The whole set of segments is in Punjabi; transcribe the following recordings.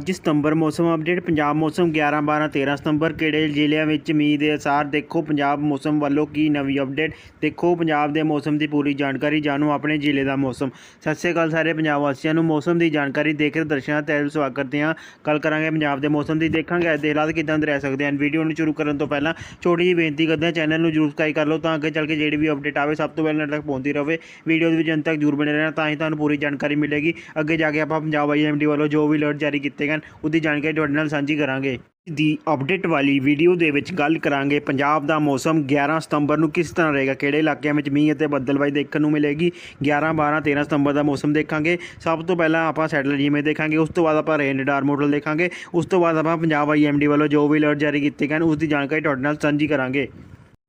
ਅੱਜ ਸਤੰਬਰ ਮੌਸਮ ਅਪਡੇਟ ਪੰਜਾਬ ਮੌਸਮ 11 12 13 ਸਤੰਬਰ, ਕਿਹੜੇ ਜ਼ਿਲ੍ਹਿਆਂ ਵਿੱਚ ਮੀਂਹ ਦੇ ਅਸਾਰ? ਦੇਖੋ ਪੰਜਾਬ ਮੌਸਮ ਵੱਲੋਂ ਕੀ ਨਵੀਂ ਅਪਡੇਟ ਦੇਖੋ ਪੰਜਾਬ ਦੇ ਮੌਸਮ ਦੀ ਪੂਰੀ ਜਾਣਕਾਰੀ, ਜਾਣੋ ਆਪਣੇ ਜ਼ਿਲ੍ਹੇ ਦਾ ਮੌਸਮ। ਸਤਿ ਸ਼੍ਰੀ ਅਕਾਲ ਸਾਰੇ ਪੰਜਾਬ ਵਾਸੀਆਂ ਨੂੰ, ਮੌਸਮ ਦੀ ਜਾਣਕਾਰੀ ਦੇਖ ਰਹੇ ਦਰਸ਼ਕਾਂ ਦਾ ਤਹਿ ਸਵਾਗਤ ਕਰਦੇ ਹਾਂ। ਗੱਲ ਕਰਾਂਗੇ ਪੰਜਾਬ ਦੇ ਮੌਸਮ ਦੀ ਦੇਖਾਂਗੇ। ਅੱਜ ਦੇ ਹਾਲਾਤ ਕਿਦਾਂ ਦੇ ਰਹਿ ਸਕਦੇ ਹਨ? ਵੀਡੀਓ ਨੂੰ ਸ਼ੁਰੂ ਕਰਨ ਤੋਂ ਪਹਿਲਾਂ ਛੋਟੀ ਜਿਹੀ ਬੇਨਤੀ ਕਰਦੇ ਹਾਂ, ਚੈਨਲ ਨੂੰ ਜਰੂਰ ਸਬਸਕ੍ਰਾਈਬ ਕਰ ਲਓ ਤਾਂ ਅੱਗੇ ਚੱਲ ਕੇ ਜਿਹੜੀ ਵੀ ਅਪਡੇਟ ਆਵੇ, ਸਭ ਤੋਂ ਪਹਿਲਾਂ ਤੱਕ ਪਹੁੰਚਦੀ ਰਹੇ। ਵੀਡੀਓ ਦੇ ਵਿੱਚ ਅੰਤ ਤੱਕ ਜਰੂਰ ਬਣੇ ਰਹਿਣਾ ਤਾਂ ਹੀ ਤੁਹਾਨੂੰ ਪੂਰੀ ਜਾਣਕਾਰੀ ਮਿਲੇਗੀ। ਅੱਗੇ ਜਾ ਕੇ ਆਪਾਂ ਪੰਜਾਬ ਆਈਐਮਡੀ ਵੱਲੋਂ ਜੋ ਵੀ ਅਲਰਟ ਜਾਰੀ ਕੀਤੇ ਗਏ ਉਹਦੀ ਜਾਣਕਾਰੀ ਤੁਹਾਡੇ ਨਾਲ ਸਾਂਝੀ ਕਰਾਂਗੇ। ਦੀ ਅਪਡੇਟ ਵਾਲੀ ਵੀਡੀਓ ਦੇ ਵਿੱਚ ਗੱਲ ਕਰਾਂਗੇ। ਪੰਜਾਬ ਦਾ ਮੌਸਮ 11 ਸਤੰਬਰ ਨੂੰ ਕਿਸ ਤਰ੍ਹਾਂ ਰਹੇਗਾ? ਕਿਹੜੇ ਇਲਾਕਿਆਂ ਵਿੱਚ ਮੀਂਹ ਅਤੇ ਬੱਦਲਬਾਈ ਦੇਖਣ ਨੂੰ ਮਿਲੇਗੀ? 11 12 13 ਸਤੰਬਰ ਦਾ ਮੌਸਮ ਦੇਖਾਂਗੇ। ਸਭ ਤੋਂ ਪਹਿਲਾਂ ਆਪਾਂ ਸੈਟਲ ਜਿਵੇਂ ਦੇਖਾਂਗੇ। ਉਸ ਤੋਂ ਬਾਅਦ ਆਪਾਂ ਰੇਨ ਰਡਾਰ ਮਾਡਲ ਦੇਖਾਂਗੇ। ਉਸ ਤੋਂ ਬਾਅਦ ਆਪਾਂ ਪੰਜਾਬ ਆਈਐਮਡੀ ਵੱਲੋਂ ਜੋ ਵੀ ਅਲਰਟ ਜਾਰੀ ਕੀਤੇ ਗਏ ਹਨ ਉਸ ਦੀ ਜਾਣਕਾਰੀ ਤੁਹਾਡੇ ਨਾਲ ਸਾਂਝੀ ਕਰਾਂਗੇ।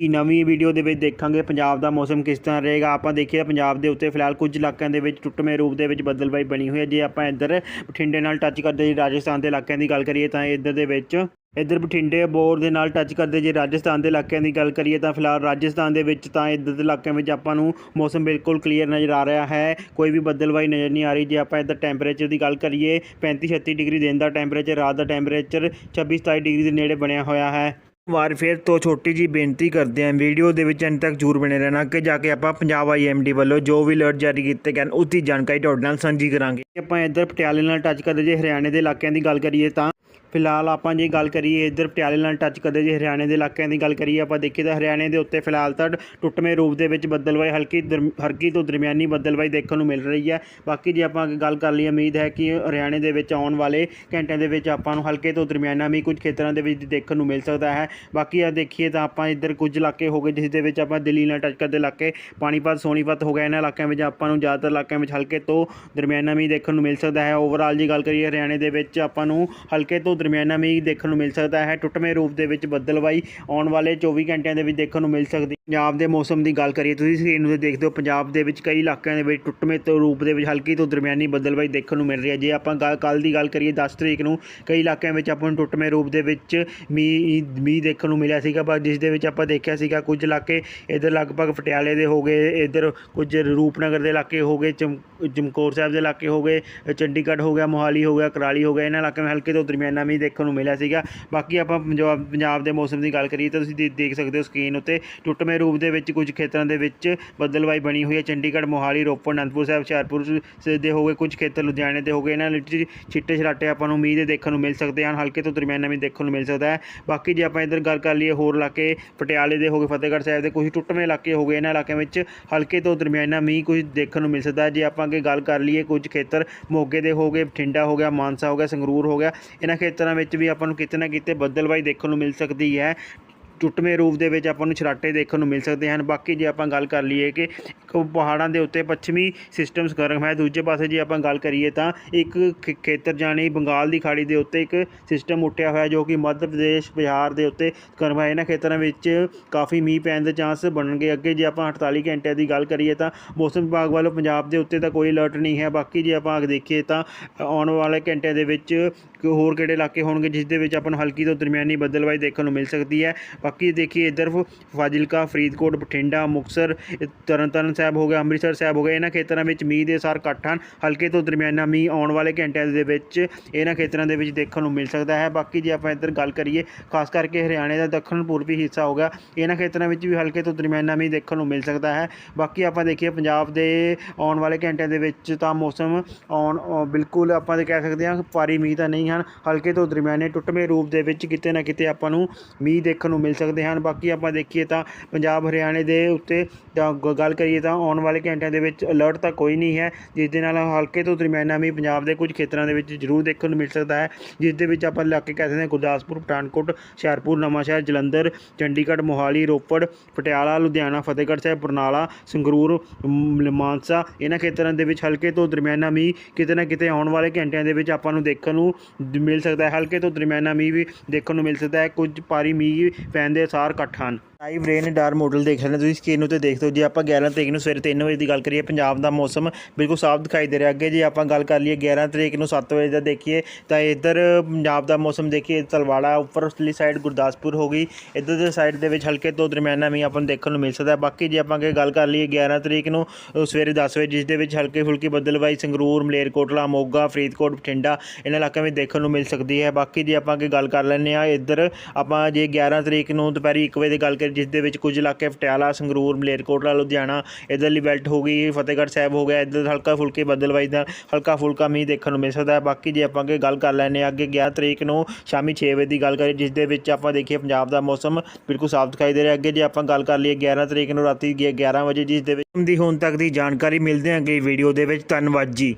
ਕਿ ਨਵੀਂ ਵੀਡੀਓ ਦੇ ਵਿੱਚ ਦੇਖਾਂਗੇ ਪੰਜਾਬ ਦਾ ਮੌਸਮ ਕਿਸ ਤਰ੍ਹਾਂ ਰਹੇਗਾ। ਆਪਾਂ ਦੇਖੀਏ ਪੰਜਾਬ ਦੇ ਉੱਤੇ ਫਿਲਹਾਲ ਕੁਝ ਇਲਾਕਿਆਂ ਦੇ ਵਿੱਚ ਟੁੱਟਵੇਂ ਰੂਪ ਦੇ ਵਿੱਚ ਬੱਦਲਬਾਈ ਬਣੀ ਹੋਈ ਹੈ। ਜੇ ਆਪਾਂ ਇੱਧਰ ਬਠਿੰਡੇ ਨਾਲ ਟੱਚ ਕਰਦੇ ਜੇ ਰਾਜਸਥਾਨ ਦੇ ਇਲਾਕਿਆਂ ਦੀ ਗੱਲ ਕਰੀਏ ਤਾਂ ਇੱਧਰ ਦੇ ਵਿੱਚ ਇੱਧਰ ਬਠਿੰਡੇ ਬੋਰ ਦੇ ਨਾਲ ਟੱਚ ਕਰਦੇ ਜੇ ਰਾਜਸਥਾਨ ਦੇ ਇਲਾਕਿਆਂ ਦੀ ਗੱਲ ਕਰੀਏ ਤਾਂ ਫਿਲਹਾਲ ਰਾਜਸਥਾਨ ਦੇ ਵਿੱਚ ਤਾਂ ਇੱਧਰ ਦੇ ਇਲਾਕਿਆਂ ਵਿੱਚ ਆਪਾਂ ਨੂੰ ਮੌਸਮ ਬਿਲਕੁਲ ਕਲੀਅਰ ਨਜ਼ਰ ਆ ਰਿਹਾ ਹੈ। ਕੋਈ ਵੀ ਬੱਦਲਬਾਈ ਨਜ਼ਰ ਨਹੀਂ ਆ ਰਹੀ। ਜੇ ਆਪਾਂ ਇੱਧਰ ਟੈਂਪਰੇਚਰ ਦੀ ਗੱਲ ਕਰੀਏ 35 36 ਡਿਗਰੀ ਦਿਨ ਦਾ ਟੈਂਪਰੇਚਰ ਰਾਤ ਦਾ ਟੈਂਪਰੇਚਰ 26 27 ਡਿਗਰੀ ਦੇ ਨੇੜੇ ਬਣਿਆ ਹੋਇਆ ਹੈ। ਵਾਰ ਫਿਰ ਤੋਂ ਛੋਟੀ ਜੀ ਬੇਨਤੀ ਕਰਦੇ ਹਾਂ, ਵੀਡੀਓ ਦੇ ਵਿੱਚ ਅੰਤ ਤੱਕ ਜਰੂਰ ਬਣੇ ਰਹਿਣਾ ਕਿ ਜਾ ਕੇ ਆਪਾਂ ਪੰਜਾਬ ਆਈਐਮਡੀ ਵੱਲੋਂ ਜੋ ਵੀ ਅਲਰਟ ਜਾਰੀ ਕੀਤੇ ਗਏ ਹਨ, ਉਸ ਦੀ ਜਾਣਕਾਰੀ ਤੁਹਾਡੇ ਨਾਲ ਸਾਂਝੀ ਕਰਾਂਗੇ। ਆਪਾਂ ਇੱਧਰ ਪਟਿਆਲੇ ਨਾਲ ਟੱਚ ਕਰਦੇ ਜੇ, ਹਰਿਆਣੇ ਦੇ ਇਲਾਕਿਆਂ ਦੀ ਗੱਲ ਕਰੀਏ ਤਾਂ ਫਿਲਹਾਲ ਆਪਾਂ ਜੇ ਗੱਲ ਕਰੀਏ ਇੱਧਰ ਪਟਿਆਲੇ ਨਾਲ ਟੱਚ ਕਰਦੇ, ਜੇ ਹਰਿਆਣੇ ਦੇ ਇਲਾਕਿਆਂ ਦੀ ਗੱਲ ਕਰੀਏ, ਆਪਾਂ ਦੇਖੀਏ ਤਾਂ ਹਰਿਆਣੇ ਦੇ ਉੱਤੇ ਫਿਲਹਾਲ ਤਾਂ ਟੁੱਟਵੇਂ ਰੂਪ ਦੇ ਵਿੱਚ ਬੱਦਲਵਾਈ ਹਲਕੀ ਦਰਮ- ਹਲਕੀ ਤੋਂ ਦਰਮਿਆਨੀ ਬੱਦਲਵਾਈ ਦੇਖਣ ਨੂੰ ਮਿਲ ਰਹੀ ਹੈ। ਬਾਕੀ ਜੇ ਆਪਾਂ ਗੱਲ ਕਰ ਲਈਏ, ਉਮੀਦ ਹੈ ਕਿ ਹਰਿਆਣੇ ਦੇ ਵਿੱਚ ਆਉਣ ਵਾਲੇ ਘੰਟਿਆਂ ਦੇ ਵਿੱਚ ਆਪਾਂ ਨੂੰ ਹਲਕੇ ਤੋਂ ਦਰਮਿਆਨਾ ਵੀ ਕੁਝ ਖੇਤਰਾਂ ਦੇ ਵਿੱਚ ਦੇਖਣ ਨੂੰ ਮਿਲ ਸਕਦਾ ਹੈ। ਬਾਕੀ ਆ ਦੇਖੀਏ ਤਾਂ ਆਪਾਂ ਇੱਧਰ ਕੁਝ ਇਲਾਕੇ ਹੋ ਗਏ, ਜਿਸ ਦੇ ਵਿੱਚ ਆਪਾਂ ਦਿੱਲੀ ਨਾਲ ਟੱਚ ਕਰਦੇ ਇਲਾਕੇ, ਪਾਣੀਪਤ, ਸੋਨੀਪਤ ਹੋ ਗਿਆ ਇਹਨਾਂ ਇਲਾਕਿਆਂ ਵਿੱਚ ਆਪਾਂ ਨੂੰ ਜ਼ਿਆਦਾਤਰ ਇਲਾਕਿਆਂ ਵਿੱਚ ਹਲਕੇ ਤੋਂ ਦਰਮਿਆਨਾ ਵੀ ਦੇਖਣ ਨੂੰ ਮਿਲ ਸਕਦਾ ਹੈ। ਓਵਰਆਲ ਜੀ ਗੱਲ ਕਰੀਏ, ਹਰਿਆਣੇ ਦੇ ਵਿੱਚ ਆਪਾਂ ਨੂੰ ਹਲਕੇ ਤੋਂ ਦਰਮਿਆਨਾ ਮੀਂਹ ਦੇਖਣ ਨੂੰ ਮਿਲ ਸਕਦਾ ਹੈ। ਟੁੱਟਵੇਂ ਰੂਪ ਦੇ ਵਿੱਚ ਬੱਦਲਵਾਈ ਆਉਣ ਵਾਲੇ 24 ਘੰਟਿਆਂ ਦੇ ਵਿੱਚ ਦੇਖਣ ਨੂੰ ਮਿਲ ਸਕਦੀ ਪੰਜਾਬ ਦੇ ਮੌਸਮ ਦੀ ਗੱਲ ਕਰੀਏ, ਤੁਸੀਂ ਸਕਰੀਨ ਉੱਤੇ ਦੇਖਦੇ ਹੋ, ਪੰਜਾਬ ਦੇ ਵਿੱਚ ਕਈ ਇਲਾਕਿਆਂ ਦੇ ਵਿੱਚ ਟੁੱਟਵੇਂ ਤੋਂ ਰੂਪ ਦੇ ਵਿੱਚ ਹਲਕੀ ਤੋਂ ਦਰਮਿਆਨੀ ਬੱਦਲਵਾਈ ਦੇਖਣ ਨੂੰ ਮਿਲ ਰਹੀ ਹੈ। ਜੇ ਆਪਾਂ ਕੱਲ ਦੀ ਗੱਲ ਕਰੀਏ 10 ਤਰੀਕ ਨੂੰ ਕਈ ਇਲਾਕਿਆਂ ਵਿੱਚ ਆਪਾਂ ਨੂੰ ਟੁੱਟਵੇਂ ਰੂਪ ਦੇ ਵਿੱਚ ਮੀਂਹ ਮੀਂਹ ਦੇਖਣ ਨੂੰ ਮਿਲਿਆ ਸੀਗਾ, ਪਰ ਜਿਸ ਦੇ ਵਿੱਚ ਆਪਾਂ ਦੇਖਿਆ ਸੀਗਾ, ਕੁਝ ਇਲਾਕੇ ਇਧਰ ਲਗਭਗ ਪਟਿਆਲੇ ਦੇ ਹੋ ਗਏ, ਇਧਰ ਕੁਝ ਰੂਪਨਗਰ ਦੇ ਇਲਾਕੇ ਹੋ ਗਏ, ਚਮ ਚਮਕੌਰ ਸਾਹਿਬ ਦੇ ਇਲਾਕੇ ਹੋ ਗਏ, ਚੰਡੀਗੜ੍ਹ ਹੋ ਗਿਆ, ਮੋਹਾਲੀ ਹੋ ਗਿਆ, ਕਰਾਲੀ ਹੋ ਗਿਆ, ਇਹਨਾਂ ਇਲਾਕਿਆਂ ਵਿੱਚ ਹਲਕੇ ਤੋਂ ਦਰਮਿਆਨਾ ਮੀਂਹ ਦੇਖਣ ਨੂੰ ਮਿਲਿਆ ਸੀਗਾ। ਬਾਕੀ ਆਪਾਂ ਪੰਜਾਬ ਪੰਜਾਬ ਦੇ ਮੌਸਮ ਦੀ ਗੱਲ ਕਰੀਏ ਤਾਂ ਤੁਸੀਂ ਦੇ- ਦੇਖ ਸਕਦੇ ਹੋ ਸਕਰੀਨ ਉੱਤੇ ਟੁੱਟਵੇਂ ਰੂਪ ਦੇ ਵਿੱਚ ਕੁਝ ਖੇਤਰਾਂ ਦੇ ਵਿੱਚ ਬੱਦਲਵਾਈ ਬਣੀ ਹੋਈ ਹੈ। ਚੰਡੀਗੜ੍ਹ, ਮੋਹਾਲੀ, ਰੋਪੜ, ਅਨੰਦਪੁਰ ਸਾਹਿਬ, ਹੁਸ਼ਿਆਰਪੁਰ ਦੇ ਹੋ ਗਏ ਕੁਝ ਖੇਤਰ, ਲੁਧਿਆਣੇ ਦੇ ਹੋ ਗਏ। ਇਹਨਾਂ ਵਿੱਚ ਛਿੱਟੇ ਛਰਾਟੇ ਆਪਾਂ ਨੂੰ ਮੀਂਹ ਦੇ ਦੇਖਣ ਨੂੰ ਮਿਲ ਸਕਦੇ ਹਨ। ਹਲਕੇ ਤੋਂ ਦਰਮਿਆਨਾ ਵੀ ਦੇਖਣ ਨੂੰ ਮਿਲ ਸਕਦਾ ਹੈ। ਬਾਕੀ ਜੇ ਆਪਾਂ ਇੱਧਰ ਗੱਲ ਕਰ ਲਈਏ ਹੋਰ ਇਲਾਕੇ, ਪਟਿਆਲੇ ਦੇ ਹੋ ਗਏ, ਫਤਿਹਗੜ੍ਹ ਸਾਹਿਬ ਦੇ ਕੁਝ ਟੁੱਟਵੇਂ ਇਲਾਕੇ ਹੋ ਗਏ। ਇਹਨਾਂ ਇਲਾਕਿਆਂ ਵਿੱਚ ਹਲਕੇ ਤੋਂ ਦਰਮਿਆਨਾ ਮੀਂਹ ਕੁਝ ਦੇਖਣ ਨੂੰ ਮਿਲ ਸਕਦਾ ਜੇ ਆਪਾਂ ਅੱਗੇ ਗੱਲ ਕਰ ਲਈਏ ਕੁਝ ਖੇਤਰ, ਮੋਗੇ ਦੇ ਹੋ ਗਏ, ਬਠਿੰਡਾ ਹੋ ਗਿਆ, ਮਾਨਸਾ ਹੋ ਗਿਆ, ਸੰਗਰੂਰ ਹੋ ਗਿਆ। ਇਹਨਾਂ ਖੇਤਰ ਖੇਤਰਾਂ ਵਿੱਚ ਵੀ ਆਪਾਂ ਨੂੰ ਕਿਤੇ ਨਾ ਕਿਤੇ ਬੱਦਲਵਾਈ ਦੇਖਣ ਨੂੰ ਮਿਲ ਸਕਦੀ ਹੈ। ਟੁੱਟਵੇਂ ਰੂਪ ਦੇ ਵਿੱਚ ਆਪਾਂ ਨੂੰ ਛਰਾਟੇ ਦੇਖਣ ਨੂੰ ਮਿਲ ਸਕਦੇ ਹਨ। ਬਾਕੀ ਜੇ ਆਪਾਂ ਗੱਲ ਕਰ ਲਈਏ ਕਿ ਪਹਾੜਾਂ ਦੇ ਉੱਤੇ ਪੱਛਮੀ ਸਿਸਟਮਸ ਗਰਮ ਹੈ, ਦੂਜੇ ਪਾਸੇ ਜੇ ਆਪਾਂ ਗੱਲ ਕਰੀਏ ਤਾਂ ਇੱਕ ਖੇਤਰ ਜਾਣੀ ਬੰਗਾਲ ਦੀ ਖਾੜੀ ਦੇ ਉੱਤੇ ਇੱਕ ਸਿਸਟਮ ਉੱਠਿਆ ਹੋਇਆ ਜੋ ਕਿ ਮੱਧ ਪ੍ਰਦੇਸ਼, ਬਿਹਾਰ ਦੇ ਉੱਤੇ ਗਰਮ ਹੈ। ਇਹਨਾਂ ਖੇਤਰਾਂ ਵਿੱਚ ਕਾਫੀ ਮੀਂਹ ਪੈਣ ਦੇ ਚਾਂਸ ਬਣਨਗੇ। ਅੱਗੇ ਜੇ ਆਪਾਂ 48 ਘੰਟਿਆਂ ਦੀ ਗੱਲ ਕਰੀਏ ਤਾਂ ਮੌਸਮ ਵਿਭਾਗ ਵੱਲੋਂ ਪੰਜਾਬ ਦੇ ਉੱਤੇ ਤਾਂ ਕੋਈ ਅਲਰਟ ਨਹੀਂ ਹੈ। ਬਾਕੀ ਜੇ ਆਪਾਂ ਦੇਖੀਏ ਤਾਂ ਆਉਣ ਵਾਲੇ ਘੰਟਿਆਂ ਦੇ ਵਿੱਚ ਕਿ ਹੋਰ ਕਿਹੜੇ ਇਲਾਕੇ ਹੋਣਗੇ ਜਿਸ ਦੇ ਵਿੱਚ ਆਪਾਂ ਨੂੰ ਹਲਕੀ ਤੋਂ ਦਰਮਿਆਨੀ ਬੱਦਲਵਾਈ ਦੇਖਣ ਨੂੰ ਮਿਲ ਸਕਦੀ ਹੈ? ਬਾਕੀ ਦੇਖੀਏ ਇੱਧਰ ਫਾਜ਼ਿਲਕਾ, ਫਰੀਦਕੋਟ, ਬਠਿੰਡਾ, ਮੁਕਤਸਰ, ਇਹ ਤਰਨਤਾਰਨ ਸਾਹਿਬ ਹੋ ਗਿਆ ਅੰਮ੍ਰਿਤਸਰ ਸਾਹਿਬ ਹੋ ਗਿਆ ਇਹਨਾਂ ਖੇਤਰਾਂ ਵਿੱਚ ਮੀਂਹ ਦੇ ਸਾਰ ਘੱਟ ਹਨ। ਹਲਕੇ ਤੋਂ ਦਰਮਿਆਨਾ ਮੀਂਹ ਆਉਣ ਵਾਲੇ ਘੰਟਿਆਂ ਦੇ ਵਿੱਚ ਇਹਨਾਂ ਖੇਤਰਾਂ ਦੇ ਵਿੱਚ ਦੇਖਣ ਨੂੰ ਮਿਲ ਸਕਦਾ ਹੈ। ਬਾਕੀ ਜੇ ਆਪਾਂ ਇੱਧਰ ਗੱਲ ਕਰੀਏ, ਖਾਸ ਕਰਕੇ ਹਰਿਆਣੇ ਦਾ ਦੱਖਣ ਪੂਰਬੀ ਹਿੱਸਾ ਹੋ ਗਿਆ, ਇਹਨਾਂ ਖੇਤਰਾਂ ਵਿੱਚ ਵੀ ਹਲਕੇ ਤੋਂ ਦਰਮਿਆਨਾ ਮੀਂਹ ਦੇਖਣ ਨੂੰ ਮਿਲ ਸਕਦਾ ਹੈ। ਬਾਕੀ ਆਪਾਂ ਦੇਖੀਏ ਪੰਜਾਬ ਦੇ ਆਉਣ ਵਾਲੇ ਘੰਟਿਆਂ ਦੇ ਵਿੱਚ ਤਾਂ ਮੌਸਮ ਆਉਣ ਬਿਲਕੁਲ ਆਪਾਂ ਤੇ ਕਹਿ ਸਕਦੇ ਹਾਂ, ਭਾਰੀ ਮੀਂਹ ਤਾਂ ਨਹੀਂ ਹਨ। ਹਲਕੇ ਤੋਂ ਦਰਮਿਆਨੇ ਟੁੱਟਵੇਂ ਰੂਪ ਦੇ ਵਿੱਚ ਕਿਤੇ ਨਾ ਕਿਤੇ ਆਪਾਂ ਨੂੰ ਮੀਂਹ ਦੇਖਣ ਨੂੰ ਮਿਲ ਸਕਦੇ ਹਨ। ਬਾਕੀ ਆਪਾਂ ਦੇਖੀਏ ਤਾਂ ਪੰਜਾਬ, ਹਰਿਆਣੇ ਦੇ ਉੱਤੇ ਗੱਲ ਕਰੀਏ ਤਾਂ ਆਉਣ ਵਾਲੇ ਘੰਟਿਆਂ ਦੇ ਵਿੱਚ ਅਲਰਟ ਤਾਂ ਕੋਈ ਨਹੀਂ ਹੈ। ਜਿਸ ਦੇ ਨਾਲ ਹਲਕੇ ਤੋਂ ਦਰਮਿਆਨਾ ਮੀਂਹ ਪੰਜਾਬ ਦੇ ਕੁਝ ਖੇਤਰਾਂ ਦੇ ਵਿੱਚ ਜ਼ਰੂਰ ਦੇਖਣ ਨੂੰ ਮਿਲ ਸਕਦਾ ਹੈ। ਜਿਸ ਦੇ ਵਿੱਚ ਆਪਾਂ ਇਲਾਕੇ ਕਹਿ ਸਕਦੇ ਹਾਂ ਗੁਰਦਾਸਪੁਰ, ਪਠਾਨਕੋਟ, ਹੁਸ਼ਿਆਰਪੁਰ, ਨਵਾਂਸ਼ਹਿਰ, ਜਲੰਧਰ, ਚੰਡੀਗੜ੍ਹ, ਮੋਹਾਲੀ, ਰੋਪੜ, ਪਟਿਆਲਾ, ਲੁਧਿਆਣਾ, ਫਤਿਹਗੜ੍ਹ ਸਾਹਿਬ, ਬਰਨਾਲਾ, ਸੰਗਰੂਰ ਮਾਨਸਾ, ਇਹਨਾਂ ਖੇਤਰਾਂ ਦੇ ਵਿੱਚ ਹਲਕੇ ਤੋਂ ਦਰਮਿਆਨਾ ਮੀਂਹ ਕਿਤੇ ਨਾ ਕਿਤੇ ਆਉਣ ਵਾਲੇ ਘੰਟਿਆਂ ਦੇ ਵਿੱਚ ਆਪਾਂ ਨੂੰ ਦੇਖਣ ਨੂੰ ਮਿਲ ਸਕਦਾ ਹੈ। ਹਲਕੇ ਤੋਂ ਦਰਮਿਆਨਾ ਮੀਂਹ ਵੀ ਦੇਖਣ ਨੂੰ ਮਿਲ ਸਕਦਾ ਹੈ। ਕੁਝ ਭਾਰੀ ਮੀਂਹ ਪੈਣ ਦੇ ਅਸਾਰ ਘੱਟ ਹਨ। ਲਾਈਵ ਬ੍ਰੇਨ ਡਾਰ ਮਾਡਲ ਦੇਖ ਰਹੇ ਹੋ ਤੁਸੀਂ ਸਕਰੀਨ ਉੱਤੇ ਦੇਖਦੇ ਹੋ ਜੇ, ਆਪਾਂ 11 ਤਰੀਕ ਨੂੰ ਸਵੇਰੇ 3 ਵਜੇ ਦੀ ਗੱਲ ਕਰੀਏ, ਪੰਜਾਬ ਦਾ ਮੌਸਮ ਬਿਲਕੁਲ ਸਾਫ਼ ਦਿਖਾਈ ਦੇ ਰਿਹਾ। ਅੱਗੇ ਜੇ ਆਪਾਂ ਗੱਲ ਕਰ ਲਈਏ 11 ਤਰੀਕ ਨੂੰ 7 ਵਜੇ ਦਾ ਦੇਖੀਏ, ਤਾਂ ਇੱਧਰ ਪੰਜਾਬ ਦਾ ਮੌਸਮ ਦੇਖੀਏ, ਤਲਵਾੜਾ ਉੱਪਰ ਉਸਲੀ ਸਾਈਡ ਗੁਰਦਾਸਪੁਰ ਹੋ ਗਈ। ਇੱਧਰ ਦੇ ਸਾਈਡ ਦੇ ਵਿੱਚ ਹਲਕੇ ਤੋਂ ਦਰਮਿਆਨਾ ਵੀ ਆਪਾਂ ਨੂੰ ਦੇਖਣ ਨੂੰ ਮਿਲ ਸਕਦਾ। ਬਾਕੀ ਜੇ ਆਪਾਂ ਅੱਗੇ ਗੱਲ ਕਰ ਲਈਏ 11 ਤਰੀਕ ਨੂੰ ਸਵੇਰੇ 10 ਵਜੇ, ਜਿਸ ਦੇ ਵਿੱਚ ਹਲਕੇ ਫੁਲਕੀ ਬੱਦਲਵਾਈ, ਸੰਗਰੂਰ ਮਲੇਰਕੋਟਲਾ ਮੋਗਾ, ਫਰੀਦਕੋਟ, ਬਠਿੰਡਾ, ਇਹਨਾਂ ਇਲਾਕਿਆਂ ਵਿੱਚ ਦੇਖਣ ਨੂੰ ਮਿਲ ਸਕਦੀ ਹੈ। ਬਾਕੀ ਜੇ ਆਪਾਂ ਅੱਗੇ ਗੱਲ ਕਰ ਲੈਂਦੇ ਆ ਇੱਧਰ ਆਪਾਂ ਜੇ 11 ਤਰੀਕ ਨੂੰ ਦੁਪਹਿਰੀ 1 ਵਜੇ ਦੀ ਗੱਲ ਕਰੀਏ ਜਿਸ ਦੇ ਵਿੱਚ ਕੁਝ ਇਲਾਕੇ ਪਟਿਆਲਾ, ਸੰਗਰੂਰ, ਮਲੇਰਕੋਟਲਾ, ਲੁਧਿਆਣਾ ਇੱਧਰਲੀ ਬੈਲਟ ਹੋ ਗਈ, ਫਤਿਹਗੜ੍ਹ ਸਾਹਿਬ ਹੋ ਗਿਆ, ਇੱਧਰ ਹਲਕਾ ਫੁਲਕੇ ਬੱਦਲਵਾਈ ਦਾ ਹਲਕਾ ਫੁਲਕਾ ਮੀਂਹ ਦੇਖਣ ਨੂੰ ਮਿਲ ਸਕਦਾ ਹੈ। ਬਾਕੀ ਜੇ ਆਪਾਂ ਅੱਗੇ ਗੱਲ ਕਰ ਲੈਂਦੇ ਹਾਂ, ਅੱਗੇ 11 ਤਰੀਕ ਨੂੰ ਸ਼ਾਮੀ 6 ਵਜੇ ਦੀ ਗੱਲ ਕਰੀਏ, ਜਿਸ ਦੇ ਵਿੱਚ ਆਪਾਂ ਦੇਖੀਏ ਪੰਜਾਬ ਦਾ ਮੌਸਮ ਬਿਲਕੁਲ ਸਾਫ਼ ਦਿਖਾਈ ਦੇ ਰਿਹਾ। ਅੱਗੇ ਜੇ ਆਪਾਂ ਗੱਲ ਕਰ ਲਈਏ 11 ਤਰੀਕ ਨੂੰ ਰਾਤੀ 11 ਵਜੇ, ਜਿਸ ਦੇ ਵਿੱਚ ਦੀ ਹੁਣ ਤੱਕ ਦੀ ਜਾਣਕਾਰੀ ਮਿਲਦੇ ਹਾਂ ਅਗਲੀ ਵੀਡੀਓ ਦੇ ਵਿੱਚ। ਧੰਨਵਾਦ ਜੀ।